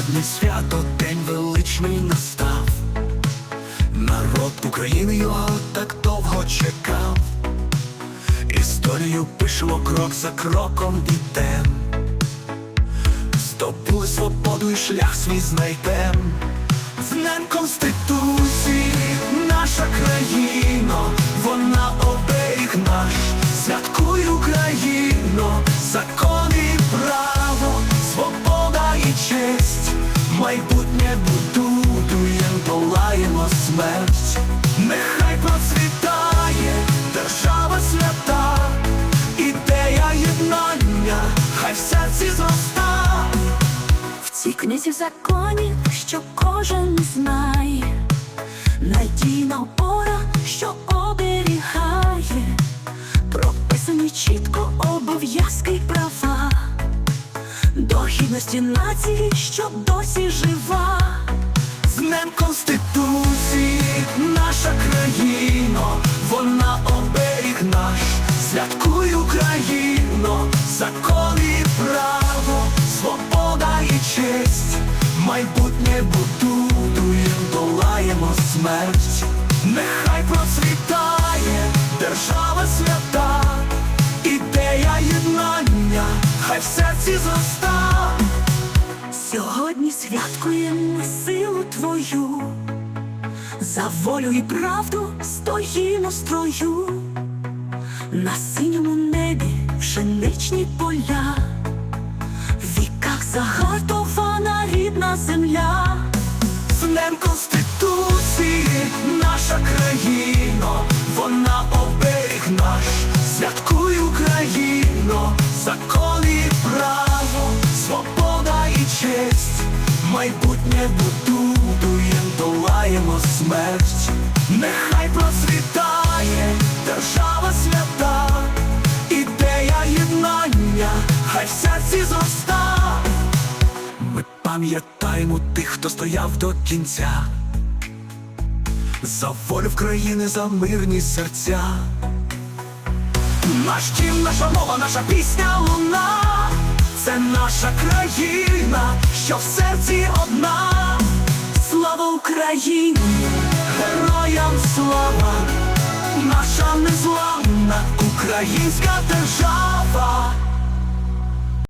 Сьогодні свято, день величний настав. Народ України його так довго чекав. Історію пишемо крок за кроком ідем. Здобули свободу і шлях свій знайдем. З Днем Конституції наша країно, вона оберіг наш, святкуй Україно, закон майбутнє будуєм, долаємо смерть, нехай процвітає держава свята, ідея єднання, хай в серці зроста. В цій книзі законів, що кожен знає, надійна опора, що оберігає, прописані чітко обов'язки до гідності нації, що досі жива. З Днем Конституції наша країно, вона оберіг наш, святкуй Україно, закон і право, свобода і честь, майбутнє будуєм, долаємо смерть, нехай процвітає держава свята, ідея єднання, хай в серці зроста. Святкуємо силу твою, за волю і правду стоїмо строю, на синьому небі пшеничні поля, в віках загартована рідна земля. З Днем Конституції наша країно, вона оберіг наш, святкуй Україно, закон і право, свобода і честь, майбутнє будуєм, долаємо смерть, нехай процвітає держава свята, ідея єднання, хай в серці зроста. Ми пам'ятаємо тих, хто стояв до кінця. За волю в країни, за мирні серця. Наш дім, наша мова, наша пісня луна. Це наша країна, що в серці одна. Слава Україні! Героям слава, наша незламна українська держава.